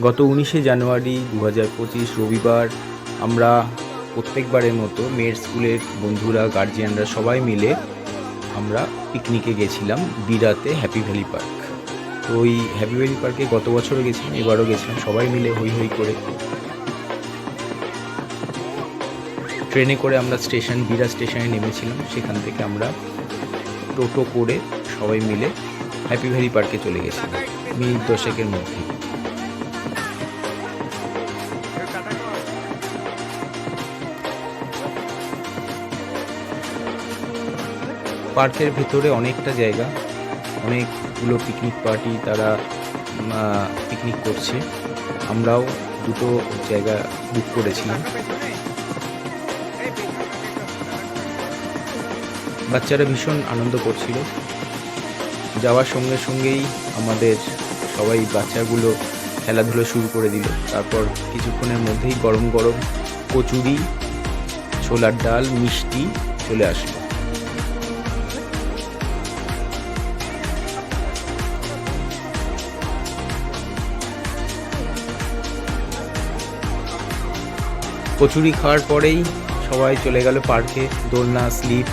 গত উনিশে জানুয়ারি দু হাজার পঁচিশ রবিবার আমরা প্রত্যেকবারের মতো মেয়ের স্কুলের বন্ধুরা গার্জিয়ানরা সবাই মিলে আমরা পিকনিকে গেছিলাম বিরাতে হ্যাপি ভ্যালি পার্ক তো ওই হ্যাপি ভ্যালি পার্কে গত বছরও গেছিলাম, এবারও গেছিলাম, সবাই মিলে হই হই করে ট্রেনে করে আমরা স্টেশন, বিরা স্টেশনে নেমেছিলাম, সেখান থেকে আমরা টোটো করে সবাই মিলে হ্যাপি ভ্যালি পার্কে চলে গেছিলাম, মিনিট দশেকের মধ্যে। পার্কের ভেতরে অনেকটা জায়গা। অনেকগুলো পিকনিক পার্টি তারা পিকনিক করছে। আমরাও দুটো জায়গা বুক করেছিলাম। বাচ্চারা ভীষণ আনন্দ করছিল। যাওয়ার সঙ্গে সঙ্গেই আমাদের সবাই বাচ্চাগুলো খেলাধুলো শুরু করে দিল। তারপর কিছুক্ষণের মধ্যেই গরম গরম কচুরি, ছোলার ডাল, মিষ্টি চলে আসলো। কচুরি খাওয়ার পরেই সবাই চলে গেল পার্কে দোলনা স্লিপ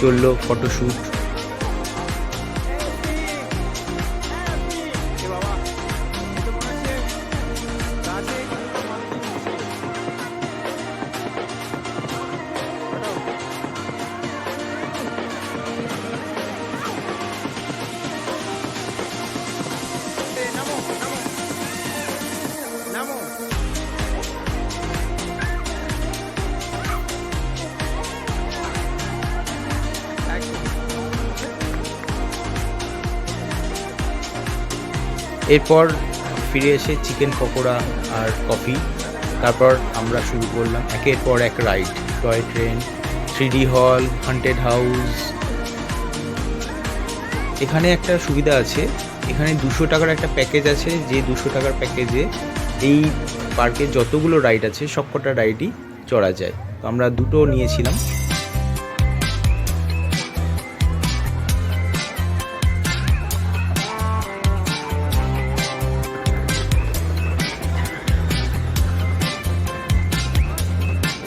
চলল ফটোশ্যুট। এরপর ফিরে এসে চিকেন পকোড়া আর কফি। তারপর আমরা শুরু করলাম একের পর এক ride. Toy train, three D hall, haunted house. এখানে একটা সুবিধা আছে। এখানে দুশো টাকার একটা প্যাকেজ আছে। যে দুশো টাকার প্যাকেজে এই পার্কে যতগুলো রাইড আছে, সবকটা রাইডই চড়া যায়। তো আমরা দুটো নিয়েছিলাম।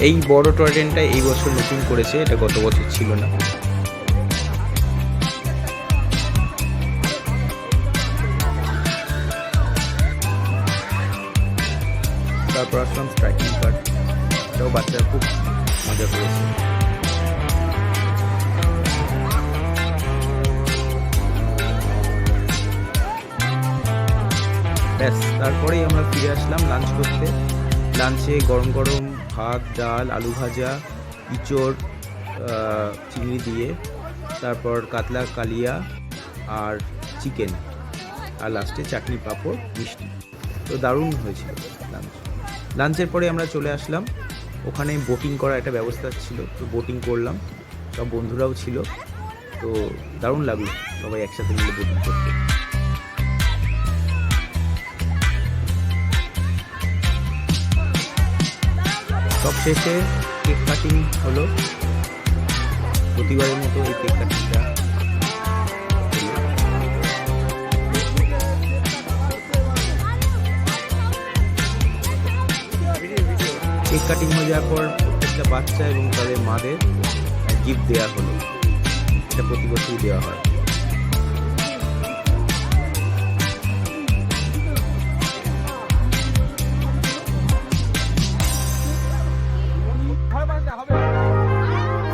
এই বড় টয় ট্রেনটা এই বছর নতুন করেছে, এটা গত বছর ছিল না। তারপর আসলাম স্ট্রাইকিং পার্ক এটাও বাচ্চারা খুব মজা করেছে। ব্যাস, তারপরেই আমরা ফিরে আসলাম লাঞ্চ করতে। লাঞ্চে গরম গরম ভাত, ডাল, আলু ভাজা, ইঁচড় চিংড়ি দিয়ে, তারপর কাতলা, কালিয়া আর চিকেন আর লাস্টে চাটনি পাঁপড়, মিষ্টি। তো দারুণ হয়েছিল লাঞ্চ লাঞ্চের পরে আমরা চলে আসলাম। ওখানে বোটিং করার একটা ব্যবস্থা ছিল, তো বোটিং করলাম। সব বন্ধুরাও ছিল, তো দারুণ লাগল সবাই একসাথে মিলে বোটিং করতে। সব শেষে কেক কাটিং হলো। প্রতিবারের মতো এই কেক কাটিংটা কেক কাটিং হয়ে যাওয়ার পর প্রত্যেকটা বাচ্চা এবং তাদের মাদের গিফট দেওয়া হলো। এটা প্রতি বছরই দেওয়া হয়।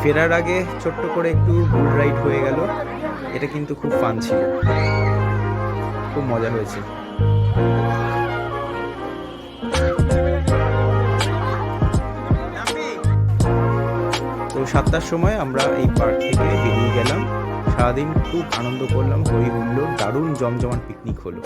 ফেরার আগে ছোট্ট করে একটু বুল রাইড হয়ে গেল। এটা কিন্তু খুব ফান ছিল। খুব মজা হয়েছে। তো সাতটার সময় আমরা এই পার্ক থেকে বেরিয়ে গেলাম। সারাদিন খুব আনন্দ করলাম, হই হুল্লোড়, দারুণ জমজমাট পিকনিক হলো।